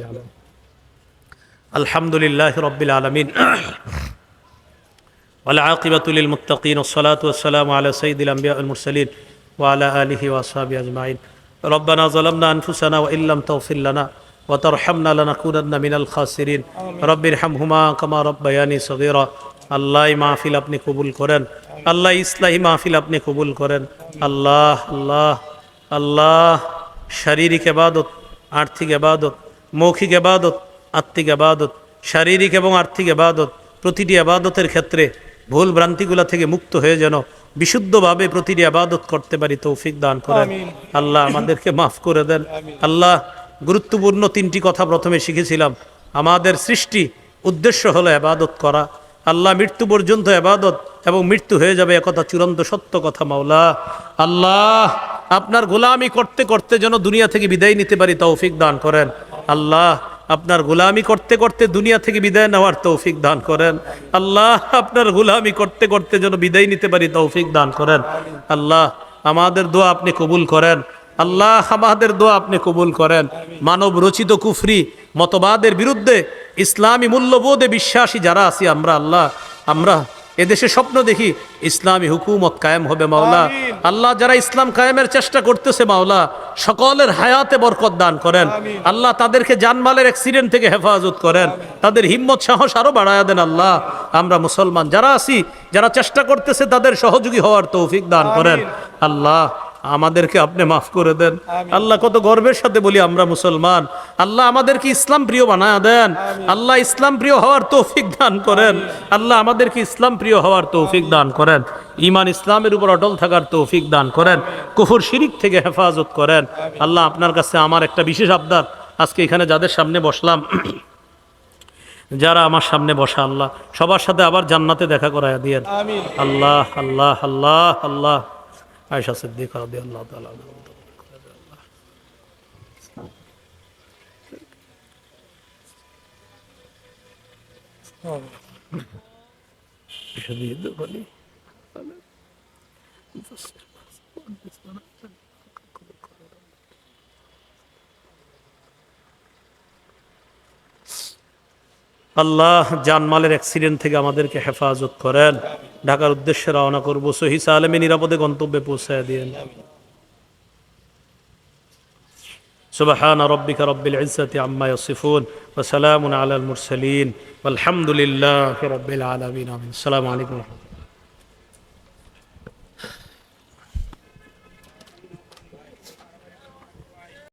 العالمين. الحمد لله رب العالمين والعاقبة للمتقين والصلاة والسلام على سيد الأنبياء المرسلين وعلى آله وأصحابه أجمعين ربنا ظلمنا أنفسنا وإن لم تغفر لنا وترحمنا لنكونن من الخاسرين رب ارحمهما كما ربياني صغيرا আল্লাহ মাহফিল আপনি কবুল করেন আল্লাহ ইসলাহি মাহফিল আপনি কবুল করেন আল্লাহ আল্লাহ আল্লাহ শারীরিক এবাদত আর্থিক এবাদত মৌখিক এবাদত আত্মিক আবাদত শারীরিক এবং আর্থিক এবাদত প্রতিটি আবাদতের ক্ষেত্রে ভুল ভ্রান্তিগুলা থেকে মুক্ত হয়ে যেন বিশুদ্ধভাবে প্রতিটি আবাদত করতে পারি তৌফিক দান করেন। আল্লাহ আমাদেরকে মাফ করে দেন। আল্লাহ গুরুত্বপূর্ণ তিনটি কথা প্রথমে শিখেছিলাম। আমাদের সৃষ্টি উদ্দেশ্য হলো আবাদত করা। আল্লাহ মৃত্যু পর্যন্ত আবাদত এবং মৃত্যু হয়ে যাবে একথা চূড়ান্ত সত্য কথা মাওলা। আল্লাহ আপনার গোলামি করতে করতে যেন দুনিয়া থেকে বিদায় নিতে পারি, তৌফিক দান করেন। আল্লাহ, আপনার গোলামি করতে করতে দুনিয়া থেকে বিদায় নেওয়ার তৌফিক দান করেন। আল্লাহ, আপনার গোলামি করতে করতে যেন বিদায় নিতে পারি, তৌফিক দান করেন। আল্লাহ, আমাদের দোয়া আপনি কবুল করেন। আল্লাহ, আমাদের দোয়া আপনি কবুল করেন। মানব রচিত কুফরি, মতবাদের বিরুদ্ধে ইসলামী মূল্যবোধে বিশ্বাসী যারা আছি আমরা, আল্লাহ, আমরা এদেশে স্বপ্ন দেখি ইসলামী হুকুমত কায়েম হবে মাওলা। আল্লাহ যারা ইসলাম কায়েমের চেষ্টা করতেছে মাওলা সকলের হায়াতে বরকত দান করেন। আল্লাহ তাদেরকে জানমালের অ্যাক্সিডেন্ট থেকে হেফাজত করেন। তাদের হিম্মত সাহস আরও বাড়ায় দেন আল্লাহ। আমরা মুসলমান যারা আছি যারা চেষ্টা করতেছে তাদের সহযোগী হওয়ার তৌফিক দান করেন। আল্লাহ আমাদেরকে আপনি মাফ করে দেন। আল্লাহ কত গর্বের সাথে বলি আমরা মুসলমান। আল্লাহ আমাদেরকে ইসলাম প্রিয় বানায় দেন। আল্লাহ ইসলাম প্রিয় হওয়ার তৌফিক দান করেন। আল্লাহ আমাদেরকে ইসলাম প্রিয় হওয়ার তৌফিক দান করেন। ইমান ইসলামের উপর অটল থাকার তৌফিক দান করেন। কুফুর শিরিক থেকে হেফাজত করেন। আল্লাহ আপনার কাছে আমার একটা বিশেষ আবদার। আজকে এখানে যাদের সামনে বসলাম যারা আমার সামনে বসা আল্লাহ সবার সাথে আবার জান্নাতে দেখা করায় দিয়েন। আল্লাহ আল্লাহ আল্লাহ আল্লাহ। عائشة صديقة رضي الله تعالى عنها. شديد غني مفسر আল্লাহ জানমালের অ্যাক্সিডেন্ট থেকে আমাদেরকে হেফাজত করেন ঢাকার উদ্দেশ্যে রওনা করবো সহি সালেমে নিরাপদে গন্তব্যে পৌঁছায় দিয়েন سبحان ربك رب العزة عما يصفون وسلام على المرسلين والحمد لله رب العالمين آمين. السلام عليكم ورحمة الله